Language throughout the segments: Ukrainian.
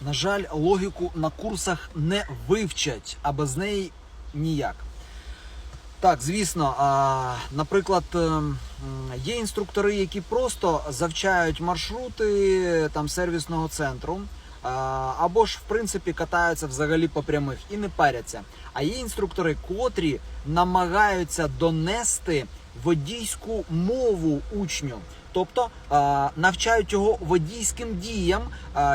На жаль, логіку на курсах не вивчать, а без неї ніяк. Так, звісно, наприклад, ем, є інструктори, які просто завчають маршрути там сервісного центру. Або ж в принципі катаються взагалі по прямих і не паряться. А є інструктори, котрі намагаються донести водійську мову учню, тобто навчають його водійським діям,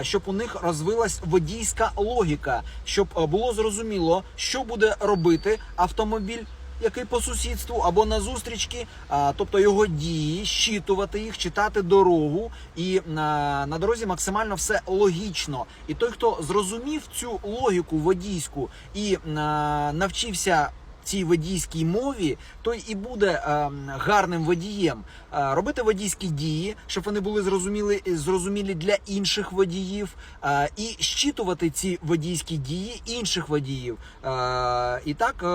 щоб у них розвилась водійська логіка, щоб було зрозуміло, що буде робити автомобіль який по сусідству або на зустрічки, а, тобто його дії, щитувати їх, читати дорогу, і на, на дорозі максимально все логічно. І той, хто зрозумів цю логіку водійську і а, навчився. Цій водійській мові, той і буде е, гарним водієм. Е, робити водійські дії, щоб вони були зрозуміли зрозумілі для інших водіїв, е, і щитувати ці водійські дії інших водіїв. Е, і так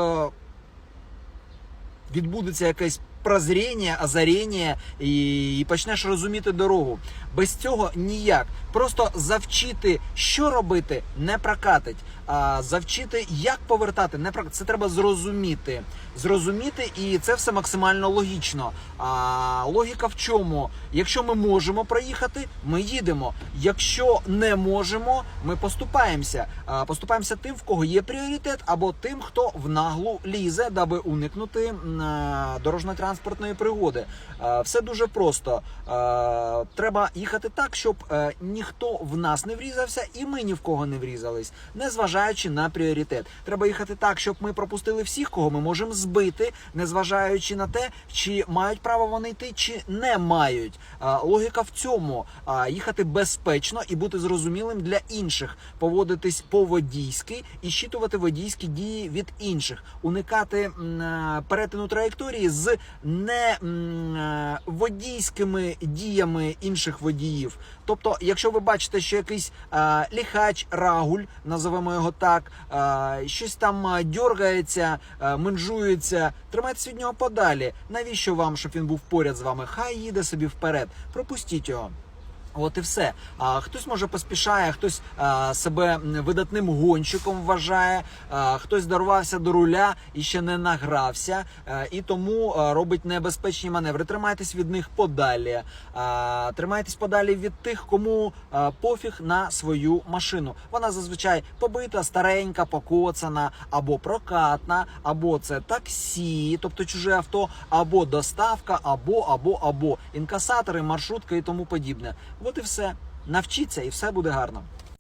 відбудеться якесь прозріння, озаріння і, і почнеш розуміти дорогу. Без цього ніяк. Просто завчити, що робити, не прокатить. А завчити, як повертати, не прокатить. Це треба зрозуміти. Зрозуміти, і це все максимально логічно. А логіка в чому? Якщо ми можемо проїхати, ми їдемо. Якщо не можемо, ми поступаємося. А, Поступаємося тим, в кого є пріоритет, або тим, хто в наглу лізе, даби уникнути м, а, дорожньо-транспортної пригоди. Все дуже просто. Треба їхати так, щоб е, ніхто в нас не врізався, і ми ні в кого не врізались, незважаючи на пріоритет. Треба їхати так, щоб ми пропустили всіх, кого ми можемо збити, незважаючи на те, чи мають право вони йти, чи не мають. Логіка в цьому їхати безпечно і бути зрозумілим для інших, поводитись по-водійськи і щитувати водійські дії від інших, уникати е, перетину траєкторії з не е, водійськими діями інших водіїв. Тобто, якщо ви бачите, що якийсь е, ліхач, рагуль, називаємо його так, е, щось там е, дергається, е, менжується, тримайтеся від нього подалі. Навіщо вам, щоб він був поряд з вами? Хай їде собі вперед. Пропустіть його. От і все. А хтось може поспішає, хтось а, себе видатним гонщиком вважає, а, хтось дорвався до руля і ще не награвся, а, і тому а, робить небезпечні маневри. Тримайтесь від них подалі. А, тримайтесь подалі від тих, кому а, пофіг на свою машину. Вона зазвичай побита, старенька, покоцана, або прокатна, або це таксі, тобто чуже авто, або доставка, або, або, або інкасатори, маршрутка і тому подібне. От і все. Навчіться, і все буде гарно.